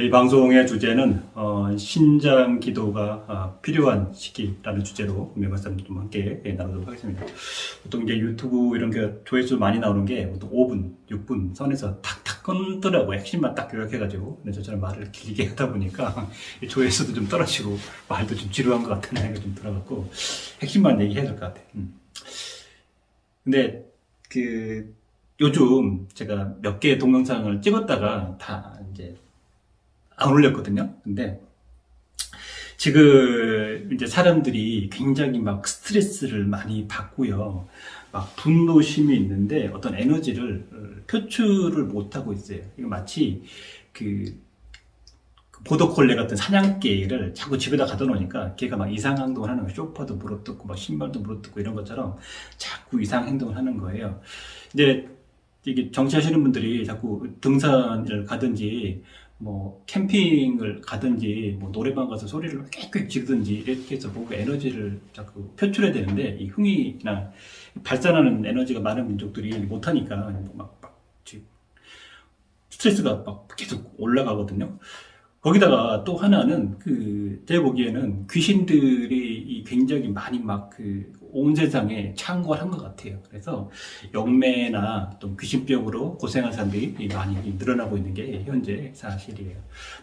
이 방송의 주제는 어, 신장 기도가 어, 필요한 시기라는 주제로 매말씀 좀 함께 예, 나누도록 하겠습니다. 보통 이제 유튜브 이런 게 조회수 많이 나오는 게 보통 5분, 6분 선에서 탁탁 끊더라고요. 핵심만 딱 요약해가지고. 근데 저처럼 말을 길게 하다 보니까 이 조회수도 좀 떨어지고 말도 좀 지루한 것 같다는 생각이 좀 들어갖고 핵심만 얘기해야 될 것 같아요. 음. 근데 그 요즘 제가 몇 개의 동영상을 찍었다가 다 이제 안 올렸거든요. 근데 지금 이제 사람들이 굉장히 막 스트레스를 많이 받고요. 막 분노심이 있는데 어떤 에너지를 어, 표출을 못 하고 있어요. 이거 마치 그, 그 보더콜레 같은 사냥개를 자꾸 집에다 가둬 놓으니까 걔가 막 이상 행동을 하는 거예요. 쇼파도 물어뜯고 막 신발도 물어뜯고 이런 것처럼 자꾸 이상 행동을 하는 거예요. 이제 이게 정치하시는 분들이 자꾸 등산을 가든지 뭐 캠핑을 가든지 뭐 노래방 가서 소리를 꽥꽥 지르든지 이렇게 해서 뭔가 에너지를 자꾸 표출해야 되는데 이 흥이나 발산하는 에너지가 많은 민족들이 못하니까 막, 막 스트레스가 막 계속 올라가거든요. 거기다가 또 하나는 그 제가 보기에는 귀신들이 이 굉장히 많이 막 그 온 세상에 창궐한 것 같아요. 그래서 영매나 또 귀신병으로 고생한 사람들이 많이 늘어나고 있는 게 현재 사실이에요.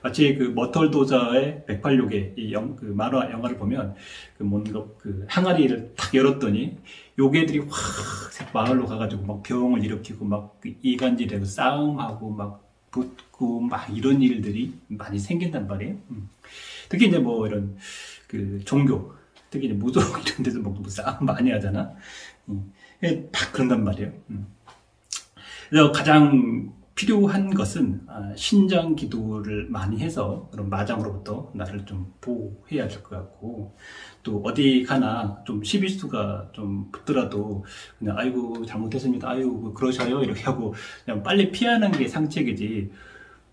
마치 그 머털도자의 108요괴 이 영, 그 만화 영화를 보면 그 뭔가 그 항아리를 탁 열었더니 요괴들이 확 마을로 가가지고 막 병을 일으키고 막그 이간질하고 싸움하고 막 붙고 막 이런 일들이 많이 생긴단 말이에요. 음. 특히 이제 뭐 이런 그 종교, 특히 이제 무속 이런 데서 뭐 싸움 많이 하잖아. 음. 예, 딱 그런단 말이에요. 음. 그래서 가장 필요한 것은 아, 신장 기도를 많이 해서 그런 마장으로부터 나를 좀 보호해야 될 것 같고 또 어디 가나 좀 시비수가 좀 붙더라도 그냥 아이고 잘못했습니다. 아이고 그러셔요? 이렇게 하고 그냥 빨리 피하는 게 상책이지.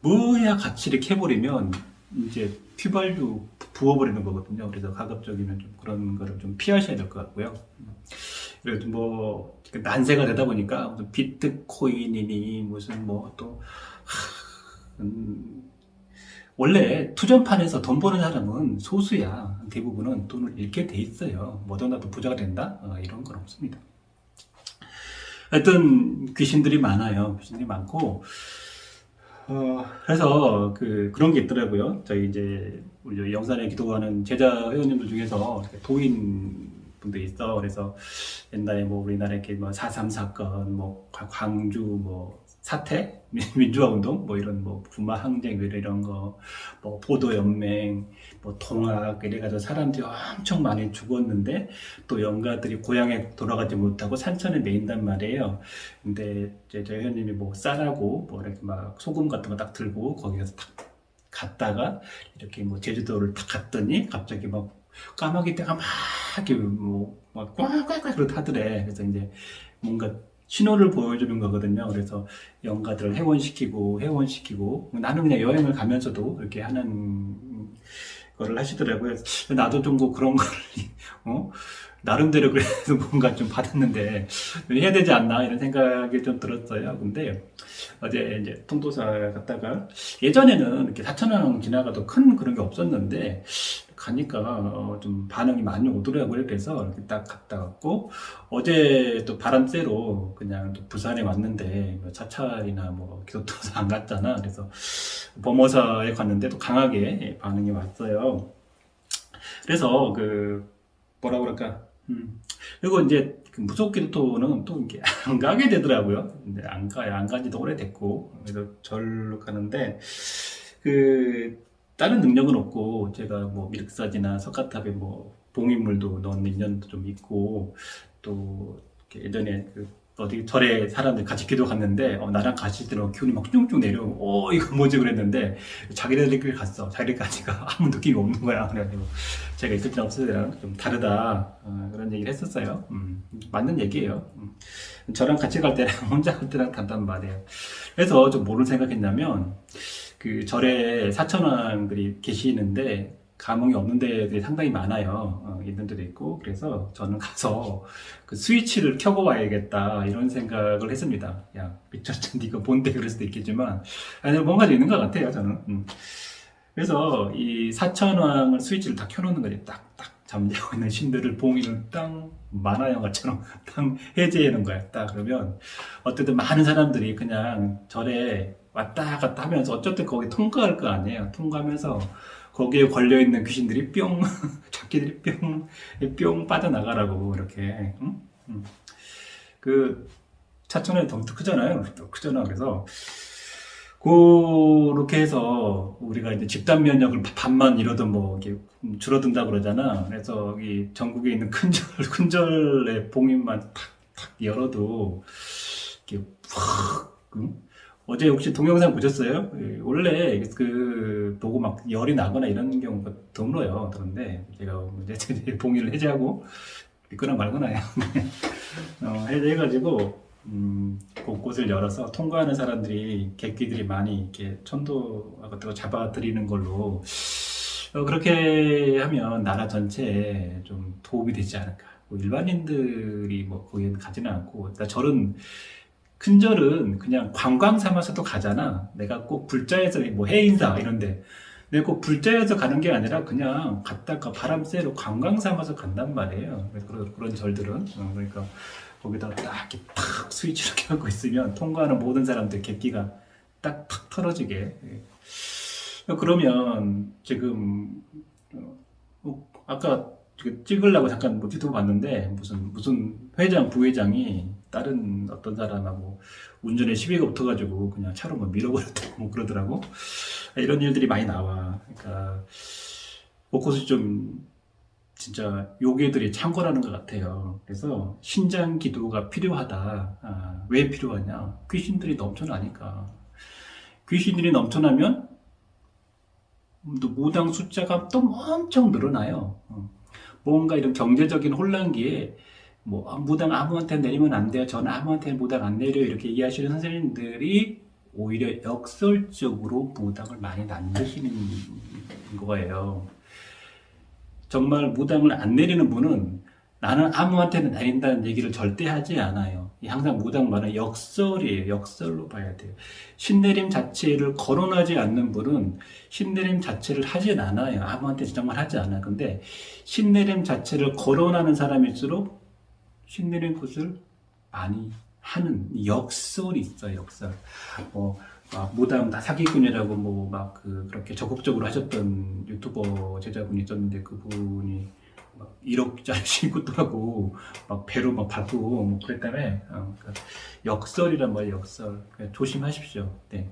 뭐야 같이 이렇게 해버리면 이제 휘발유 부어버리는 거거든요. 그래서 가급적이면 좀 그런 거를 좀 피하셔야 될 것 같고요 그래도 뭐 난세가 되다 보니까 무슨 비트코인이니 무슨 뭐또 음, 원래 투전판에서 돈 버는 사람은 소수야. 대부분은 돈을 잃게 돼 있어요. 뭐든 나도 부자가 된다? 어, 이런 건 없습니다. 하여튼 귀신들이 많아요. 귀신들이 많고 어, 그래서 그 그런 게 있더라고요. 저희 이제 우리 영산에 기도하는 제자 회원님들 중에서 도인 분도 있어. 그래서 옛날에 뭐 우리나라 이렇게 뭐4.3 사건, 뭐 광주 뭐 사태, 민주화 운동, 뭐 이런 뭐 부마 항쟁 뭐 이런 거, 뭐 보도 연맹, 뭐 통학 이래가지고 사람들이 엄청 많이 죽었는데 또 영가들이 고향에 돌아가지 못하고 산천에 매인단 말이에요. 근데 이제 저희 회원님이 뭐 쌀하고 뭐 이렇게 막 소금 같은 거 딱 들고 거기 가서 딱 갔다가 이렇게 뭐 제주도를 딱 갔더니 갑자기 막 까마귀 떼가 막 이렇게 뭐막 꽉꽉꽉 그렇게 하더래. 그래서 이제 뭔가 신호를 보여주는 거거든요. 그래서 영가들을 해원시키고 해원시키고 나는 그냥 여행을 가면서도 이렇게 하는 거를 하시더라고요. 나도 좀 뭐 그런 거를 어? 나름대로 그래서 뭔가 좀 받았는데 해야 되지 않나 이런 생각이 좀 들었어요. 근데 어제 이제 통도사 갔다가 예전에는 이렇게 4천 원 지나가도 큰 그런 게 없었는데 가니까 어, 좀 반응이 많이 오더라고요. 그래서 이렇게 딱 갔다 왔고 어제 또 바람 쐬러 그냥 또 부산에 왔는데 뭐 차찰이나 뭐 교토사 안 갔잖아. 그래서 범어사에 갔는데 또 강하게 반응이 왔어요. 그래서 그 뭐라 그럴까 음. 그리고 이제 그 무속기도는 또 이렇게 안 가게 되더라고요. 근데 안 가요. 안 간지도 오래됐고 그래서 절로 가는데 그 다른 능력은 없고 제가 뭐 밀크사지나 석가탑에 뭐 봉인물도 넣은 인연도 좀 있고 또 예전에 그 어디 절에 사람들 같이 기도 갔는데 어, 나랑 같이 때는 기운이 막 쭉쭉 내려오고 어 이거 뭐지? 그랬는데 자기네들끼리 갔어. 자기네까지 가 아무 느낌이 없는 거야. 그래가지고 제가 있을 때 없을 때랑 좀 다르다. 어, 그런 얘기를 했었어요. 음, 맞는 얘기예요. 음. 저랑 같이 갈 때랑 혼자 갈 때랑 단단 말이에요 그래서 좀 뭐를 생각했냐면 그 절에 사천왕들이 계시는데 감흥이 없는 데들이 상당히 많아요. 어, 있는 데도 있고 그래서 저는 가서 그 스위치를 켜고 와야겠다 이런 생각을 했습니다. 야 미쳤지 네가 뭔데 그럴 수도 있겠지만 아니 뭔가 좀 있는 것 같아요 저는. 음. 그래서 이 사천왕을 스위치를 다 켜놓는 거지. 딱딱 잠자고 있는 신들을 봉인을 땅 만화 영화처럼 땅 해제하는 거야. 딱 그러면 어쨌든 많은 사람들이 그냥 절에 왔다 갔다 하면서 어쨌든 거기 통과할 거 아니에요. 통과하면서 거기에 걸려 있는 귀신들이 뿅 잡기들이 뿅 뿅 빠져나가라고 이렇게. 그 차천에 덩도 크잖아요. 또 크잖아. 그래서 그렇게 해서 우리가 이제 집단 면역을 반만 잃어도 뭐 이렇게 줄어든다 그러잖아. 그래서 이 전국에 있는 큰절 큰절의 봉인만 탁탁 열어도 이렇게 확 응? 어제 혹시 동영상 보셨어요? 예, 원래 그 보고 막 열이 나거나 이런 경우가 드물어요. 그런데 제가 이제 봉인을 해제하고 믿거나 말거나요. 어, 해제해가지고 음, 곳곳을 열어서 통과하는 사람들이 객기들이 많이 이렇게 천도 같은 거 잡아들이는 걸로 어, 그렇게 하면 나라 전체에 좀 도움이 되지 않을까. 뭐 일반인들이 뭐 거기에 가지는 않고 그러니까 절은 큰 절은 그냥 관광 삼아서도 가잖아. 내가 꼭 불자에서 뭐 해인사 이런데 내가 꼭 불자에서 가는 게 아니라 그냥 갔다가 바람 쐬러 관광 삼아서 간단 말이에요. 그런, 그런 절들은 어, 그러니까 거기다 딱 이렇게 탁 스위치 이렇게 하고 있으면 통과하는 모든 사람들 객기가 딱탁 털어지게. 예. 그러면 지금 어, 어, 아까 그 찍으려고 잠깐 뭐 유튜브 봤는데 무슨 무슨 회장 부회장이 다른 어떤 사람하고 운전에 시비가 붙어가지고 그냥 차로 뭐 밀어버렸다고 뭐 그러더라고. 이런 일들이 많이 나와. 그러니까 곳곳이 좀 진짜 요괴들이 창궐하는 것 같아요. 그래서 신장 기도가 필요하다. 아, 왜 필요하냐? 귀신들이 넘쳐나니까. 귀신들이 넘쳐나면 또 무당 숫자가 또 엄청 늘어나요. 어. 뭔가 이런 경제적인 혼란기에 뭐 아, 무당 아무한테 내리면 안 돼요. 저는 아무한테 무당 안 내려 이렇게 이해하시는 선생님들이 오히려 역설적으로 무당을 많이 남기시는 거예요. 정말 무당을 안 내리는 분은 나는 아무한테는 내린다는 얘기를 절대 하지 않아요. 항상 무당 말은 역설이에요. 역설로 봐야 돼요. 신내림 자체를 거론하지 않는 분은 신내림 자체를 하진 않아요. 아무한테 정말 하지 않아요. 근데 신내림 자체를 거론하는 사람일수록 신내림 것을 많이 하는 역설이 있어요. 역설. 뭐, 막 무당 다 사기꾼이라고 뭐 막 그 그렇게 적극적으로 하셨던 유튜버 제자분이 있었는데 그분이 막 1억짜리 신고도 하고 막 배로 막 밟고 뭐 그랬다며 어, 그러니까 역설이란 말이에요 역설 그러니까 조심하십시오 네.